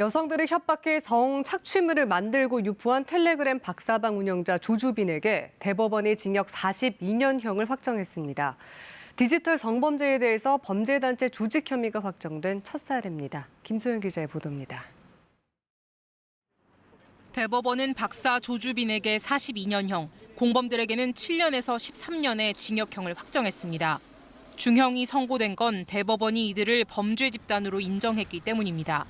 여성들을 협박해 성 착취물을 만들고 유포한 텔레그램 박사방 운영자 조주빈에게 대법원이 징역 42년형을 확정했습니다. 디지털 성범죄에 대해서 범죄단체 조직 혐의가 확정된 첫 사례입니다. 김소영 기자의 보도입니다. 대법원은 박사 조주빈에게 42년형, 공범들에게는 7년에서 13년의 징역형을 확정했습니다. 중형이 선고된 건 대법원이 이들을 범죄 집단으로 인정했기 때문입니다.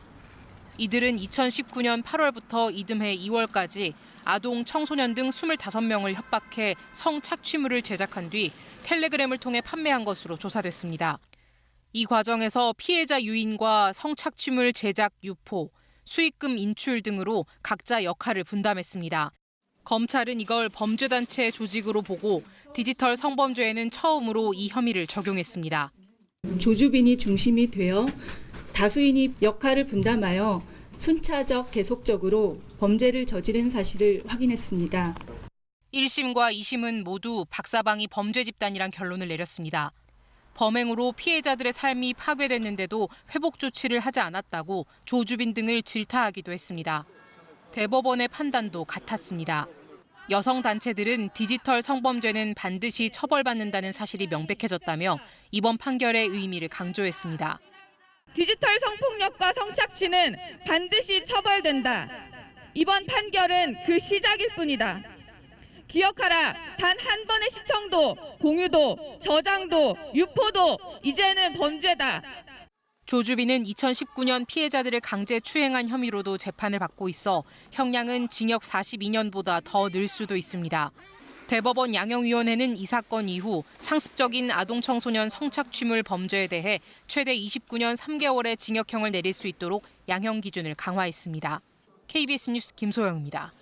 이들은 2019년 8월부터 이듬해 2월까지 아동, 청소년 등 25명을 협박해 성착취물을 제작한 뒤 텔레그램을 통해 판매한 것으로 조사됐습니다. 이 과정에서 피해자 유인과 성착취물 제작 유포, 수익금 인출 등으로 각자 역할을 분담했습니다. 검찰은 이걸 범죄단체 조직으로 보고 디지털 성범죄에는 처음으로 이 혐의를 적용했습니다. 조주빈이 중심이 되어 다수인이 역할을 분담하여 순차적 계속적으로 범죄를 저지른 사실을 확인했습니다. 1심과 2심은 모두 박사방이 범죄 집단이란 결론을 내렸습니다. 범행으로 피해자들의 삶이 파괴됐는데도 회복 조치를 하지 않았다고 조주빈 등을 질타하기도 했습니다. 대법원의 판단도 같았습니다. 여성 단체들은 디지털 성범죄는 반드시 처벌받는다는 사실이 명백해졌다며 이번 판결의 의미를 강조했습니다. 디지털 성폭력과 성착취는 반드시 처벌된다. 이번 판결은 그 시작일 뿐이다. 기억하라. 단 한 번의 시청도, 공유도, 저장도, 유포도 이제는 범죄다. 조주빈은 2019년 피해자들을 강제 추행한 혐의로도 재판을 받고 있어 형량은 징역 42년보다 더 늘 수도 있습니다. 대법원 양형위원회는 이 사건 이후 상습적인 아동 청소년 성착취물 범죄에 대해 최대 29년 3개월의 징역형을 내릴 수 있도록 양형 기준을 강화했습니다. KBS 뉴스 김소영입니다.